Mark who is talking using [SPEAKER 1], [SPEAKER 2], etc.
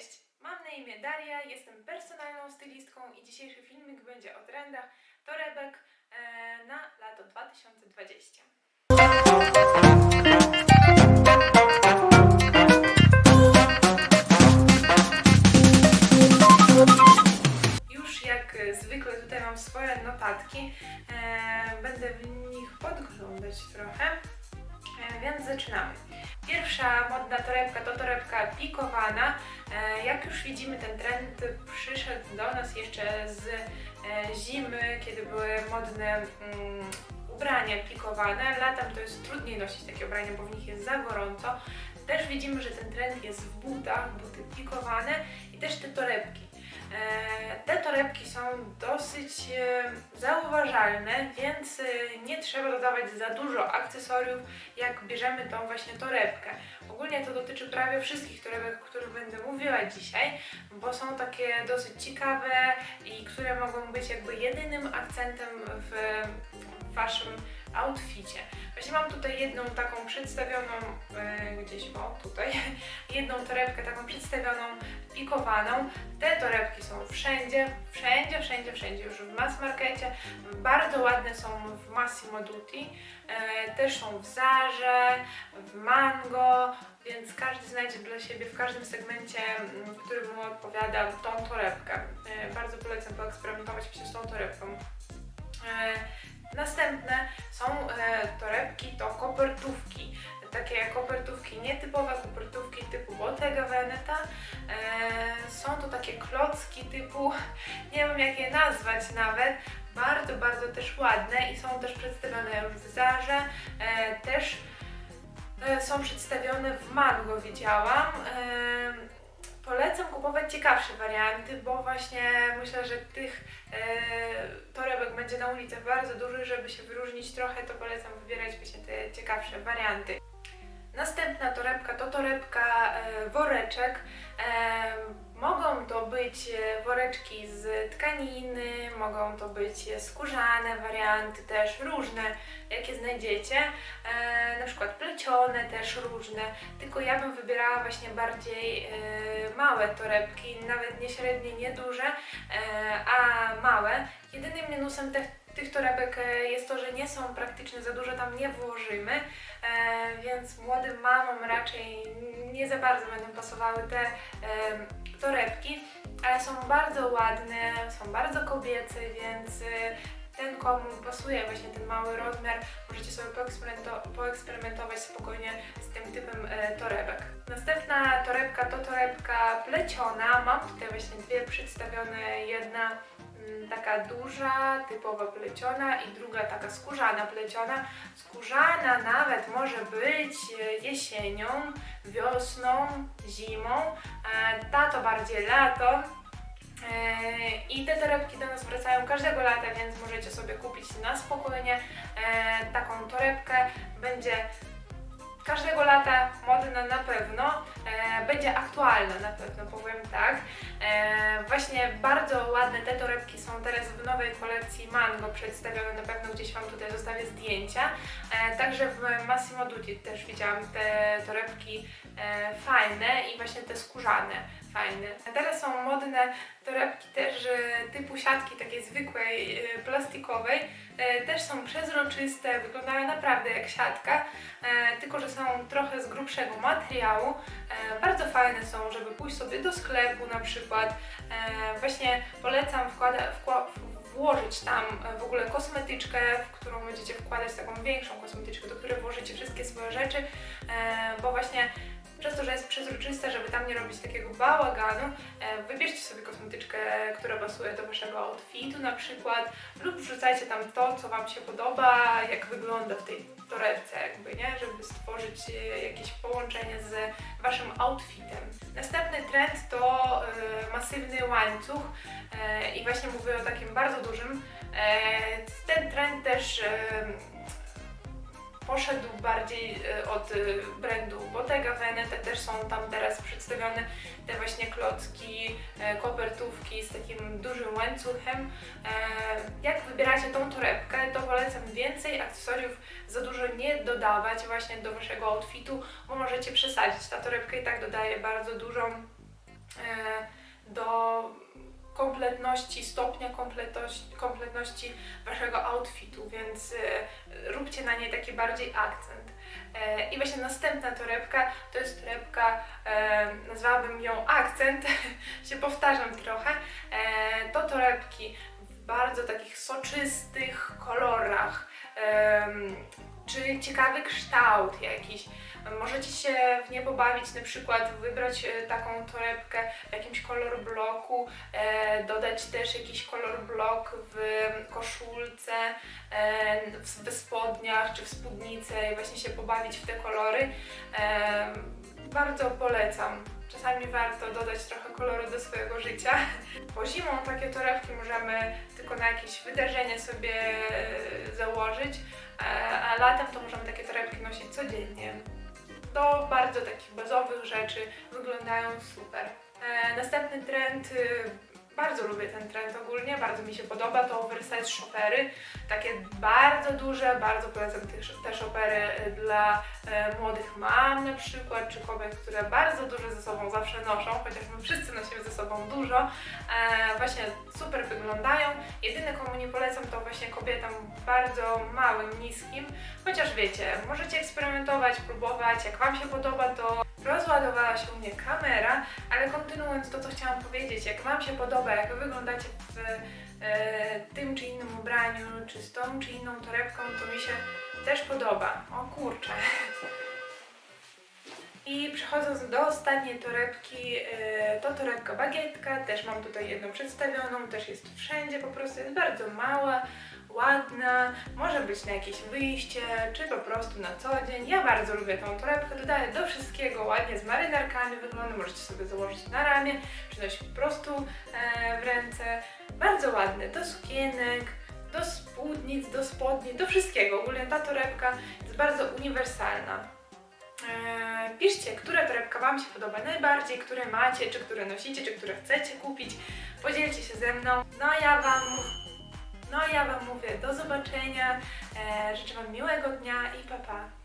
[SPEAKER 1] Cześć, mam na imię Daria, jestem personalną stylistką i dzisiejszy filmik będzie o trendach torebek e, na lato 2020. Już jak zwykle tutaj mam swoje notatki, e, będę w nich podglądać trochę, e, więc zaczynamy. Pierwsza modna torebka to pikowana. E, Jak już widzimy, ten trend przyszedł do nas jeszcze z e, zimy, kiedy były modne mm, ubrania pikowane. Latem to jest trudniej nosić takie ubrania, bo w nich jest za gorąco. Też widzimy, że ten trend jest w butach, buty pikowane i też te torebki. E, Te torebki są dosyć e, zauważalne, więc e, nie trzeba dodawać za dużo akcesoriów, jak bierzemy tą właśnie torebkę. Ogólnie to dotyczy prawie wszystkich torebek, o których będę mówiła dzisiaj, bo są takie dosyć ciekawe i które mogą być jakby jedynym akcentem w, w waszym outficie. Właśnie mam tutaj jedną taką przedstawioną, e, gdzieś o tutaj, jedną torebkę taką przedstawioną, pikowaną. Te torebki są wszędzie, wszędzie, wszędzie, wszędzie, już w mass markecie. Bardzo ładne są w Massimo Dutti, e, też są w Zarze, w Mango, więc każdy znajdzie dla siebie w każdym segmencie, który mu odpowiada, tą torebkę. E, Bardzo polecam poeksperymentować z tą torebką. E, Następne są e, torebki, to kopertówki. Takie kopertówki nietypowe, kopertówki typu Bottega Veneta. E, są to takie klocki typu, nie wiem jak je nazwać nawet, bardzo, bardzo też ładne i są też przedstawione już w Zarze, e, też są przedstawione w Mango, widziałam. Polecam kupować ciekawsze warianty, bo właśnie myślę, że tych e, torebek będzie na ulicach bardzo dużo, żeby się wyróżnić trochę, to polecam wybierać właśnie te ciekawsze warianty. Następna torebka to torebka e, woreczek. E, mogą to być e, woreczki z tkaniny, mogą to być e, skórzane warianty też różne, jakie znajdziecie. E, na przykład plecione też różne, tylko ja bym wybierała właśnie bardziej e, małe torebki, nawet nie średnie, nie duże, e, a małe. Jedynym minusem tych, tych torebek e, jest to, że nie są praktyczne, za dużo tam nie włożymy, e, więc młodym mamom raczej nie za bardzo będą pasowały te e, torebki, ale są bardzo ładne, są bardzo kobiece, więc e, ten komu pasuje właśnie ten mały rozmiar, możecie sobie poeksperymento- poeksperymentować spokojnie z tym typem e, torebek. Następna torebka to torebka pleciona. Mam tutaj właśnie dwie przedstawione. Jedna taka duża, typowa pleciona i druga taka skórzana pleciona. Skórzana nawet może być e, jesienią, wiosną, zimą. E, Ta to bardziej lato. E, I te torebki do nas wracają każdego lata, więc możecie sobie kupić na spokojnie taką torebkę. Będzie każdego lata modna na pewno, e, będzie aktualna na pewno, powiem tak. E, właśnie bardzo ładne te torebki są teraz w nowej kolekcji Mango przedstawione, na pewno gdzieś Wam tutaj zostawię zdjęcia. E, także w Massimo Dutti też widziałam te torebki e, fajne i właśnie te skórzane fajne. A teraz są modne torebki też typu siatki takiej zwykłej, e, plastikowej. E, Też są przezroczyste, wyglądają naprawdę jak siatka, e, tylko że są trochę z grubszego materiału. Bardzo fajne są, żeby pójść sobie do sklepu na przykład. Właśnie polecam wkłada, wkła, włożyć tam w ogóle kosmetyczkę, w którą będziecie wkładać taką większą kosmetyczkę, do której włożycie wszystkie swoje rzeczy, bo właśnie przez to, że jest przezroczysta, żeby tam nie robić takiego bałaganu, e, wybierzcie sobie kosmetyczkę, która pasuje do waszego outfitu na przykład, lub wrzucajcie tam to, co wam się podoba, jak wygląda w tej torebce jakby, nie? Żeby stworzyć e, jakieś połączenie z waszym outfitem. Następny trend to e, masywny łańcuch i właśnie mówię o takim bardzo dużym. Ten trend też poszedł bardziej e, od e, brandu Bottega Veneta, też są tam teraz przedstawione te właśnie klocki, e, kopertówki z takim dużym łańcuchem. Jak wybieracie tą torebkę, to polecam więcej akcesoriów za dużo nie dodawać właśnie do waszego outfitu, bo możecie przesadzić. Ta torebka i tak dodaje bardzo dużą kompletności, stopnia kompletności, waszego outfitu, więc e, róbcie na niej taki bardziej akcent. E, I właśnie następna torebka to jest torebka, e, nazwałabym ją akcent, się powtarzam trochę. To torebki w bardzo takich soczystych kolorach, czy ciekawy kształt jakiś. Możecie się w nie pobawić, na przykład wybrać e, taką torebkę w jakimś kolor bloku, e, dodać też jakiś kolor blok w koszulce, e, w, spodniach czy w spódnicy i właśnie się pobawić w te kolory. Bardzo polecam. Czasami warto dodać trochę koloru do swojego życia. Po zimą takie torebki możemy tylko na jakieś wydarzenie sobie założyć, a latem to możemy takie torebki nosić codziennie. Do bardzo takich bazowych rzeczy wyglądają super. E, następny trend, y, bardzo lubię ten trend ogólnie, bardzo mi się podoba, to oversize shoppery. Takie bardzo duże, bardzo polecam te, shoppery y, dla e, młodych mam na przykład, czy kobiet, które bardzo dużo ze sobą zawsze noszą, chociaż my wszyscy nosimy ze sobą dużo. E, właśnie super wyglądają. Jedyne komu nie polecam to właśnie kobietom bardzo małym, niskim, chociaż wiecie, możecie eksperymentować, próbować, jak Wam się podoba to rozładowała się u mnie kamera, ale kontynuując to, co chciałam powiedzieć, jak Wam się podoba, jak Wy wyglądacie w e, tym czy innym ubraniu, czy z tą czy inną torebką, to mi się też podoba. O kurczę. I przechodząc do ostatniej torebki, e, to torebka bagietka, też mam tutaj jedną przedstawioną, też jest wszędzie, po prostu jest bardzo mała, ładna, może być na jakieś wyjście, czy po prostu na co dzień. Ja bardzo lubię tą torebkę, dodaję do wszystkiego ładnie z marynarkami wygląda, możecie sobie założyć na ramię, czy nosić po prostu e, w ręce. Bardzo ładny, do sukienek, do spódnic, do spodni, do wszystkiego. Ogólnie ta torebka jest bardzo uniwersalna. Eee, Piszcie, która torebka Wam się podoba najbardziej, które macie, czy które nosicie, czy które chcecie kupić. Podzielcie się ze mną. No a ja Wam, no ja wam mówię do zobaczenia. Eee, życzę Wam miłego dnia i pa pa.